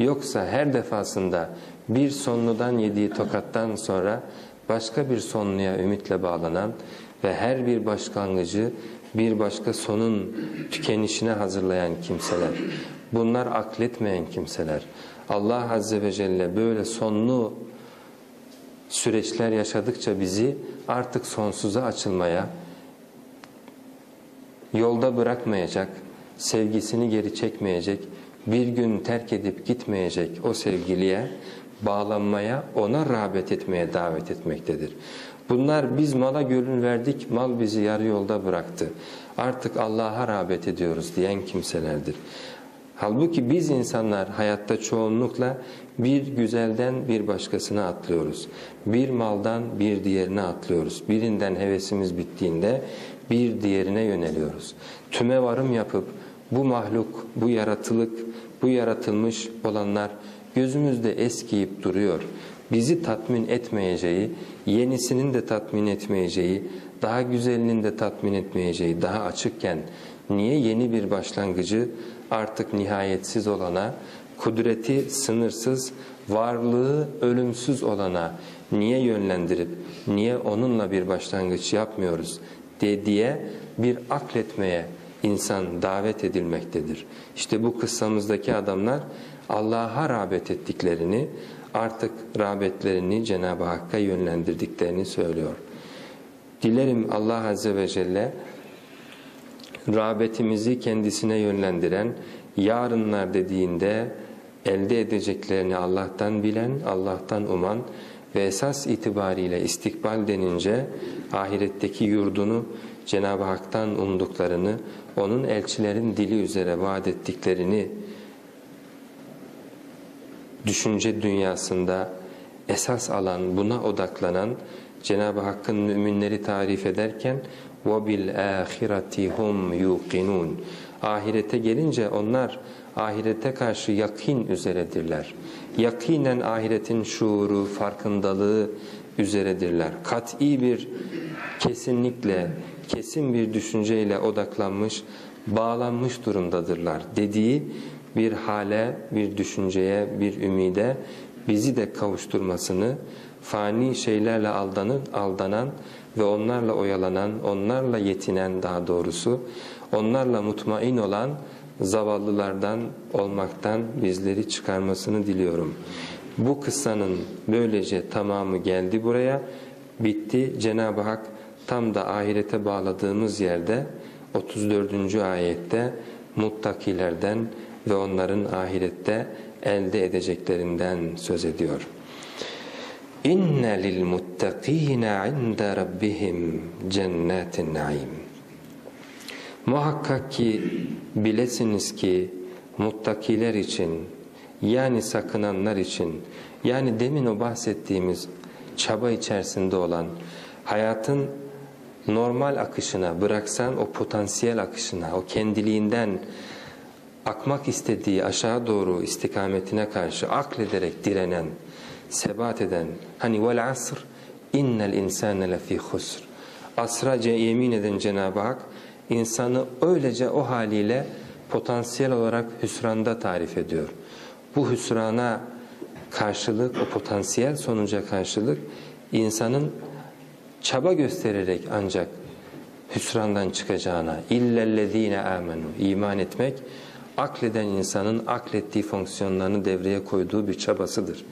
Yoksa her defasında bir sonludan yediği tokattan sonra başka bir sonluya ümitle bağlanan ve her bir başlangıcı bir başka sonun tükenişine hazırlayan kimseler. Bunlar akletmeyen kimseler. Allah Azze ve Celle böyle sonlu süreçler yaşadıkça bizi artık sonsuza açılmaya, yolda bırakmayacak, sevgisini geri çekmeyecek, bir gün terk edip gitmeyecek o sevgiliye bağlanmaya, ona rağbet etmeye davet etmektedir. Bunlar biz mala gönül verdik, mal bizi yarı yolda bıraktı. Artık Allah'a rağbet ediyoruz diyen kimselerdir. Halbuki biz insanlar hayatta çoğunlukla bir güzelden bir başkasına atlıyoruz. Bir maldan bir diğerine atlıyoruz. Birinden hevesimiz bittiğinde bir diğerine yöneliyoruz. Tüme varım yapıp bu mahluk, bu yaratılık, bu yaratılmış olanlar gözümüzde eskiyip duruyor. Bizi tatmin etmeyeceği, yenisinin de tatmin etmeyeceği, daha güzelinin de tatmin etmeyeceği daha açıkken niye yeni bir başlangıcı artık nihayetsiz olana, kudreti sınırsız, varlığı ölümsüz olana niye yönlendirip niye onunla bir başlangıç yapmıyoruz diye bir akletmeye insan davet edilmektedir. İşte bu kıssamızdaki adamlar Allah'a rağbet ettiklerini artık rağbetlerini Cenab-ı Hakk'a yönlendirdiklerini söylüyor. Dilerim Allah Azze ve Celle rağbetimizi kendisine yönlendiren, yarınlar dediğinde elde edeceklerini Allah'tan bilen, Allah'tan uman ve esas itibariyle istikbal denince ahiretteki yurdunu Cenab-ı Hak'tan umduklarını, onun elçilerin dili üzere vaat ettiklerini düşünce dünyasında esas alan, buna odaklanan Cenab-ı Hakk'ın müminleri tarif ederken وَبِالْآخِرَةِ هُمْ يُوقِنُونَ Ahirete gelince onlar ahirete karşı yakin üzeredirler. Yakinen ahiretin şuuru, farkındalığı üzeredirler. Kat'i bir kesinlikle, kesin bir düşünceyle odaklanmış, bağlanmış durumdadırlar dediği bir hale, bir düşünceye, bir ümide bizi de kavuşturmasını, fani şeylerle aldanır, aldanan ve onlarla oyalanan, onlarla yetinen daha doğrusu, onlarla mutmain olan zavallılardan olmaktan bizleri çıkarmasını diliyorum. Bu kıssanın böylece tamamı geldi buraya, bitti. Cenab-ı Hak tam da ahirete bağladığımız yerde 34. ayette muttakilerden ve onların ahirette elde edeceklerinden söz ediyor. İnne lil muttakine inde rabbihim cennetin naim. Muhakkak ki bilesiniz ki muttakiler için yani sakınanlar için yani demin o bahsettiğimiz çaba içerisinde olan hayatın normal akışına bıraksan o potansiyel akışına o kendiliğinden akmak istediği aşağı doğru istikametine karşı aklederek direnen, sebat eden hani vel asr innel insane lefî husr asra yemin eden Cenab-ı Hak insanı öylece o haliyle potansiyel olarak hüsranda tarif ediyor. Bu hüsrana karşılık, o potansiyel sonuca karşılık insanın çaba göstererek ancak hüsrandan çıkacağına illellezine amenu iman etmek akleden insanın aklettiği fonksiyonlarını devreye koyduğu bir çabasıdır.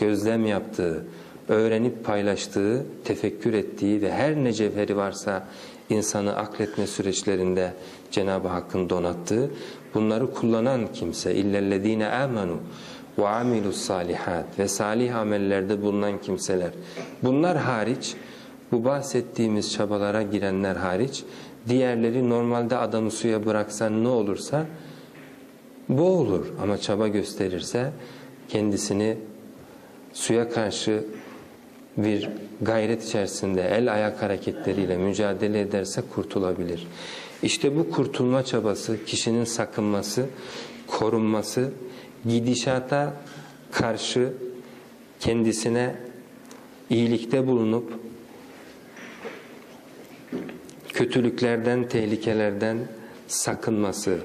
Gözlem yaptığı, öğrenip paylaştığı, tefekkür ettiği ve her ne cevheri varsa insanı akletme süreçlerinde Cenab-ı Hakk'ın donattığı, bunları kullanan kimse illellezine amenu ve amilus salihat ve salih amellerde bulunan kimseler. Bunlar hariç, bu bahsettiğimiz çabalara girenler hariç, diğerleri normalde adamı suya bıraksan ne olursa boğulur ama çaba gösterirse kendisini suya karşı bir gayret içerisinde el ayak hareketleriyle mücadele ederse kurtulabilir. İşte bu kurtulma çabası, kişinin sakınması, korunması, gidişata karşı kendisine iyilikte bulunup kötülüklerden, tehlikelerden sakınması,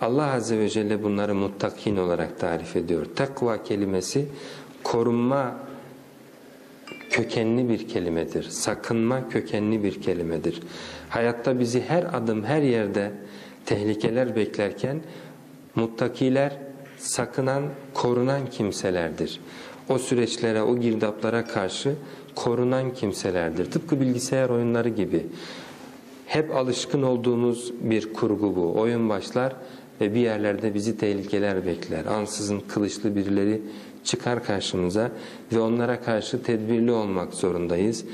Allah Azze ve Celle bunları muttakin olarak tarif ediyor. Takva kelimesi korunma kökenli bir kelimedir. Sakınma kökenli bir kelimedir. Hayatta bizi her adım her yerde tehlikeler beklerken muttakiler sakınan, korunan kimselerdir. O süreçlere, o girdaplara karşı korunan kimselerdir. Tıpkı bilgisayar oyunları gibi. Hep alışkın olduğumuz bir kurgu bu. Oyun başlar ve bir yerlerde bizi tehlikeler bekler. Ansızın kılıçlı birileri çıkar karşımıza ve onlara karşı tedbirli olmak zorundayız.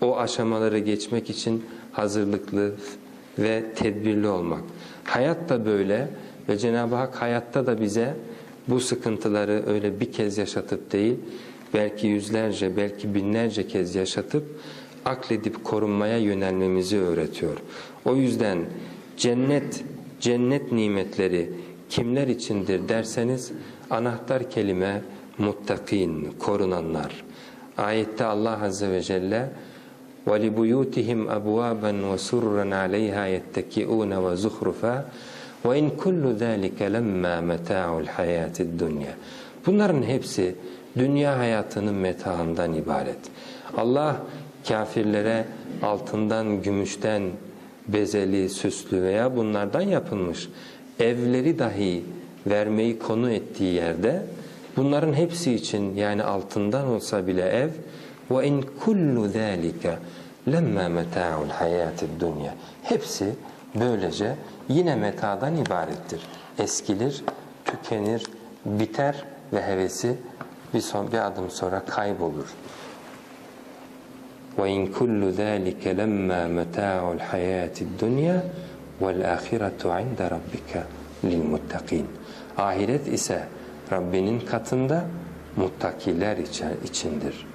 O aşamaları geçmek için hazırlıklı ve tedbirli olmak. Hayat da böyle ve Cenab-ı Hak hayatta da bize bu sıkıntıları öyle bir kez yaşatıp değil, belki yüzlerce, belki binlerce kez yaşatıp akledip korunmaya yönelmemizi öğretiyor. O yüzden cennet, cennet nimetleri kimler içindir derseniz anahtar kelime muttakin, korunanlar. Ayette Allah Azze ve Celle وَلِبُيُوتِهِمْ أَبْوَابًا وَسُرُّرًا عَلَيْهَا يَتَّكِئُونَ وَزُخْرُفًا وَاِنْ كُلُّ ذَٰلِكَ لَمَّا مَتَاعُ الْحَيَاةِ الدُّنْيَا Bunların hepsi dünya hayatının metaından ibaret. Allah kafirlere altından, gümüşten, bezeli, süslü veya bunlardan yapılmış evleri dahi vermeyi konu ettiği yerde bunların hepsi için yani altından olsa bile ev ve in kullu zalika lemma meta'ul hayatid dunya hepsi böylece yine metadan ibarettir. Eskilir, tükenir, biter ve hevesi bir, son, bir adım sonra kaybolur. وَاِنْ كُلُّ ذَٰلِكَ لَمَّا مَتَاعُ الْحَيَاةِ الدُّنْيَا وَالْآخِرَةُ عِنْدَ رَبِّكَ لِلْمُتَّقِينَ Ahiret ise Rabbinin katında muttakiler içindir.